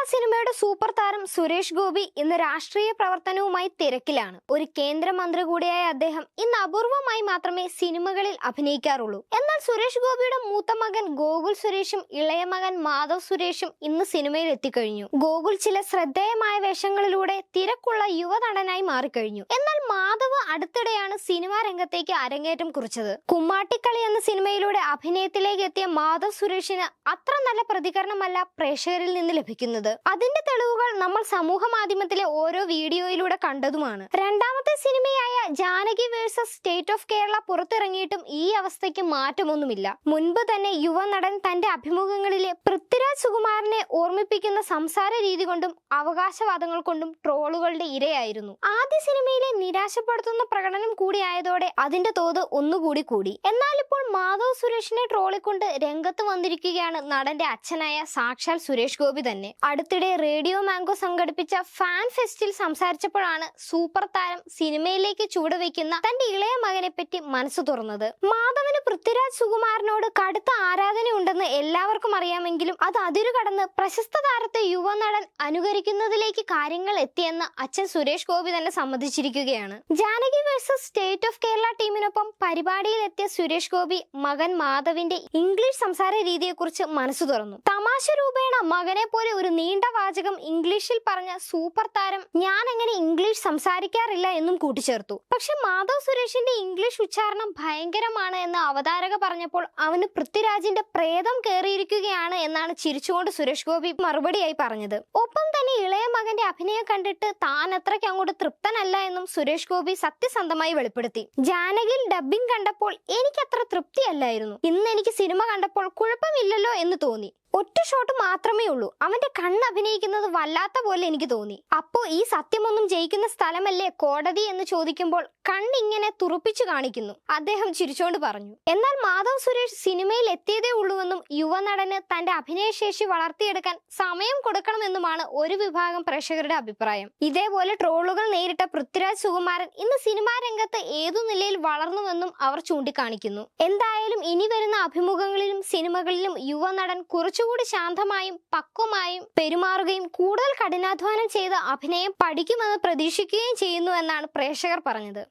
മലയാള സിനിമയുടെ സൂപ്പർ താരം സുരേഷ് ഗോപി ഇന്ന് രാഷ്ട്രീയ പ്രവർത്തനവുമായി തിരക്കിലാണ്. ഒരു കേന്ദ്രമന്ത്രി കൂടിയായ അദ്ദേഹം ഇന്ന് അപൂർവമായി മാത്രമേ സിനിമകളിൽ അഭിനയിക്കാറുള്ളൂ. എന്നാൽ സുരേഷ് ഗോപിയുടെ മൂത്ത മകൻ ഗോകുൽ സുരേഷും ഇളയ മകൻ മാധവ് സുരേഷും ഇന്ന് സിനിമയിൽ എത്തിക്കഴിഞ്ഞു. ഗോകുൽ ചില ശ്രദ്ധേയമായ വേഷങ്ങളിലൂടെ തിരക്കുള്ള യുവനടനായി മാറിക്കഴിഞ്ഞു. എന്നാൽ മാധവ് അടുത്തിടെയാണ് സിനിമാ രംഗത്തേക്ക് അരങ്ങേറ്റം കുറിച്ചത്. കുമ്മാട്ടിക്കളി എന്ന സിനിമയിലൂടെ അഭിനയത്തിലേക്ക് എത്തിയ മാധവ് സുരേഷിന് അത്ര നല്ല പ്രതികരണമല്ല പ്രേക്ഷകരിൽ നിന്ന് ലഭിക്കുന്നത്. അതിന്റെ തെളിവുകൾ നമ്മൾ സമൂഹ മാധ്യമത്തിലെ ഓരോ വീഡിയോയിലൂടെ കണ്ടതുമാണ്. രണ്ടാമത്തെ സിനിമയായ Janaki versus state of Kerala പുറത്തിറങ്ങിയിട്ടും ഈ അവസ്ഥയ്ക്ക് മാറ്റമൊന്നുമില്ല. മുൻപ് തന്നെ യുവനടൻ തന്റെ അഭിമുഖങ്ങളിലെ പൃഥ്വിരാജ് സുകുമാരനെ ഓർമ്മിപ്പിക്കുന്ന സംസാര രീതി കൊണ്ടും അവകാശവാദങ്ങൾ കൊണ്ടും ട്രോളുകളുടെ ഇരയായിരുന്നു. ആദ്യ സിനിമയിലെ നിരാശപ്പെടുത്തുന്ന പ്രകടനം കൂടിയായതോടെ അതിന്റെ തോത് ഒന്നുകൂടി കൂടി. എന്നാൽ ഇപ്പോൾ മാധവ് സുരേഷിനെ ട്രോളിക്കൊണ്ട് രംഗത്ത് വന്നിരിക്കുകയാണ് നടന്റെ അച്ഛനായ സാക്ഷാൽ സുരേഷ് ഗോപി തന്നെ. അടുത്തിടെ റേഡിയോ മാംഗോ സംഘടിപ്പിച്ച ഫാൻ ഫെസ്റ്റിൽ സംസാരിച്ചപ്പോഴാണ് സൂപ്പർ താരം സിനിമയിലേക്ക് ചുവടുവെക്കുന്ന തന്റെ ഇളയ മകനെ പറ്റി മനസ്സ് തുറന്നത്. മാധവന് പൃഥ്വിരാജ് സുകുമാരനോട് കടുത്ത ആരാധനയുണ്ടെന്ന് എല്ലാവർക്കും അറിയാമെങ്കിലും അത് അതിരു കടന്ന് പ്രശസ്ത താരത്തെ യുവനടൻ അനുകരിക്കുന്നതിലേക്ക് കാര്യങ്ങൾ എത്തിയെന്ന് അച്ഛൻ സുരേഷ് ഗോപി തന്നെ സമ്മതിച്ചിരിക്കുകയാണ്. Janaki versus state of Kerala ടീമിനൊപ്പം പരിപാടിയിൽ എത്തിയ സുരേഷ് ഗോപി മകൻ മാധവിന്റെ ഇംഗ്ലീഷ് സംസാര രീതിയെക്കുറിച്ച് മനസ്സു തുറന്നു. തമാശ രൂപേണ മകനെ പോലെ ഒരു നീണ്ട വാചകം ഇംഗ്ലീഷിൽ പറഞ്ഞ സൂപ്പർ താരം ഞാൻ എങ്ങനെ ഇംഗ്ലീഷ് സംസാരിക്കാറില്ല എന്നും കൂട്ടിച്ചേർത്തു. പക്ഷെ മാധവ് സുരേഷിന്റെ ഇംഗ്ലീഷ് ഉച്ചാരണം ഭയങ്കരമാണ് എന്ന് അവതാരക പറഞ്ഞപ്പോൾ അവന് പൃഥ്വിരാജിന്റെ പ്രേതം കയറിയിരിക്കുകയാണ് എന്നാണ് ചിരിച്ചുകൊണ്ട് സുരേഷ് ഗോപി മറുപടിയായി പറഞ്ഞത്. ഒപ്പം തന്നെ ഇളയ മകന്റെ അഭിനയം കണ്ടിട്ട് താൻ അത്രയ്ക്ക് അങ്ങോട്ട് തൃപ്തനല്ല എന്നും സുരേഷ് ഗോപി സത്യസന്ധമായി വെളിപ്പെടുത്തി. ജാനകിൽ ഡബ്ബിംഗ് കണ്ടപ്പോൾ എനിക്ക് അത്ര തൃപ്തിയല്ലായിരുന്നു. ഇന്ന് എനിക്ക് സിനിമ കണ്ടപ്പോൾ കുഴപ്പമില്ലല്ലോ എന്ന് തോന്നി. ഒറ്റ ഷോട്ട് മാത്രമേ ഉള്ളൂ. അവന്റെ കണ്ണ് അഭിനയിക്കുന്നത് വല്ലാത്ത പോലെ എനിക്ക് തോന്നി. അപ്പോ ഈ സത്യമൊന്നും ജയിക്കുന്ന സ്ഥലമല്ലേ കോടതി എന്ന് ചോദിക്കുമ്പോൾ കണ്ണിങ്ങനെ തുറപ്പിച്ചു കാണിക്കുന്നു. അദ്ദേഹം ചിരിച്ചോണ്ട് പറഞ്ഞു. എന്നാൽ മാധവ് സുരേഷ് സിനിമയിൽ എത്തിയതേ ഉള്ളൂവെന്നും യുവനടന് തന്റെ അഭിനയശേഷി വളർത്തിയെടുക്കാൻ സമയം കൊടുക്കണമെന്നുമാണ് ഒരു വിഭാഗം പ്രേക്ഷകരുടെ അഭിപ്രായം. ഇതേപോലെ ട്രോളുകൾ നേരിട്ട പൃഥ്വിരാജ് സുകുമാരൻ ഇന്ന് സിനിമാ രംഗത്ത് ഏതു നിലയിൽ വളർന്നുവെന്നും അവർ ചൂണ്ടിക്കാണിക്കുന്നു. എന്തായാലും ഇനി വരുന്ന അഭിമുഖങ്ങളിലും സിനിമകളിലും യുവനടൻ കുറച്ചുകൂടി ശാന്തമായും പക്വമായും പെരുമാറുകയും കൂടുതൽ കഠിനാധ്വാനം ചെയ്ത് അഭിനയം പഠിക്കുമെന്ന് പ്രതീക്ഷിക്കുകയും ചെയ്യുന്നു എന്നാണ് പ്രേക്ഷകർ പറഞ്ഞത്.